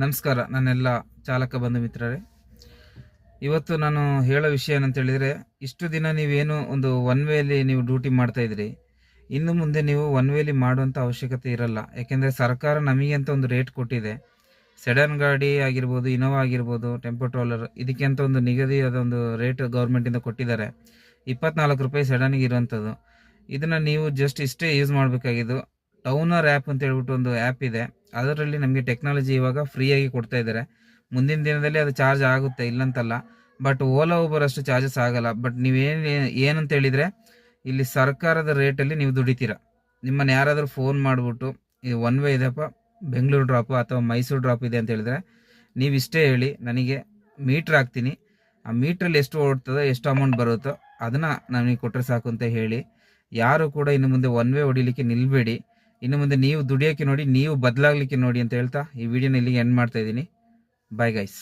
ನಮಸ್ಕಾರ, ನನ್ನೆಲ್ಲ ಚಾಲಕ ಬಂಧು ಮಿತ್ರರೇ. ಇವತ್ತು ನಾನು ಹೇಳೋ ವಿಷಯ ಏನಂತ ಹೇಳಿದರೆ ಇಷ್ಟು ದಿನ ನೀವೇನು ಒಂದು ಒನ್ ವೇಲಿ ನೀವು ಡ್ಯೂಟಿ ಮಾಡ್ತಾಯಿದ್ರಿ ಇನ್ನು ಮುಂದೆ ನೀವು ಒನ್ ವೇಲಿ ಮಾಡುವಂಥ ಅವಶ್ಯಕತೆ ಇರಲ್ಲ. ಯಾಕೆಂದರೆ ಸರ್ಕಾರ ನಮಗೆ ಅಂತ ಒಂದು ರೇಟ್ ಕೊಟ್ಟಿದೆ. ಸೆಡನ್ ಗಾಡಿ ಆಗಿರ್ಬೋದು ಇನೋವಾ ಆಗಿರ್ಬೋದು ಟೆಂಪೋ ಟ್ರೋಲರ್ ಇದಕ್ಕೆ ಅಂತ ಒಂದು ನಿಗದಿಯಾದ ಒಂದು ರೇಟ್ ಗೌರ್ಮೆಂಟಿಂದ ಕೊಟ್ಟಿದ್ದಾರೆ. ಇಪ್ಪತ್ನಾಲ್ಕು ರೂಪಾಯಿ ಸೆಡನ್ಗೆ ಇರುವಂಥದ್ದು ಇದನ್ನು ನೀವು ಜಸ್ಟ್ ಇಷ್ಟೇ ಯೂಸ್ ಮಾಡಬೇಕಾಗಿದ್ದು ಟೌನರ್ ಆ್ಯಪ್ ಅಂತ ಹೇಳ್ಬಿಟ್ಟು ಒಂದು ಆ್ಯಪ್ ಇದೆ. ಅದರಲ್ಲಿ ನಮಗೆ ಟೆಕ್ನಾಲಜಿ ಇವಾಗ ಫ್ರೀಯಾಗಿ ಕೊಡ್ತಾ ಇದ್ದಾರೆ ಮುಂದಿನ ದಿನದಲ್ಲಿ ಅದು ಚಾರ್ಜ್ ಆಗುತ್ತೆ, ಇಲ್ಲಂತಲ್ಲ. ಬಟ್ ಓಲಾ ಊಬರ್ ಅಷ್ಟು ಚಾರ್ಜಸ್ ಆಗಲ್ಲ. ಬಟ್ ನೀವೇನು ಏನಂತ ಹೇಳಿದರೆ, ಇಲ್ಲಿ ಸರ್ಕಾರದ ರೇಟಲ್ಲಿ ನೀವು ದುಡಿತೀರ. ನಿಮ್ಮನ್ನು ಯಾರಾದರೂ ಫೋನ್ ಮಾಡಿಬಿಟ್ಟು ಇದು ಒನ್ ವೇ ಇದೆಪ್ಪ ಬೆಂಗಳೂರು ಡ್ರಾಪು ಅಥವಾ ಮೈಸೂರು ಡ್ರಾಪ್ ಇದೆ ಅಂತ ಹೇಳಿದ್ರೆ, ನೀವು ಇಷ್ಟೇ ಹೇಳಿ, ನನಗೆ ಮೀಟ್ರ್ ಹಾಕ್ತೀನಿ. ಆ ಮೀಟ್ರಲ್ಲಿ ಎಷ್ಟು ಓಡ್ತದೋ, ಎಷ್ಟು ಅಮೌಂಟ್ ಬರುತ್ತೋ, ಅದನ್ನು ನನಗೆ ಕೊಟ್ಟರೆ ಸಾಕು ಅಂತ ಹೇಳಿ. ಯಾರು ಕೂಡ ಇನ್ನು ಮುಂದೆ ಒನ್ ವೇ ಹೊಡಿಲಿಕ್ಕೆ ನಿಲ್ಬೇಡಿ. ಇನ್ನು ಮುಂದೆ ನೀವು ದುಡಿಯೋಕ್ಕೆ ನೋಡಿ, ನೀವು ಬದಲಾಗಲಿಕ್ಕೆ ನೋಡಿ ಅಂತ ಹೇಳ್ತಾ ಈ ವಿಡಿಯೋನ ಇಲ್ಲಿಗೆ ಎಂಡ್ ಮಾಡ್ತಾ ಇದ್ದೀನಿ. Bye guys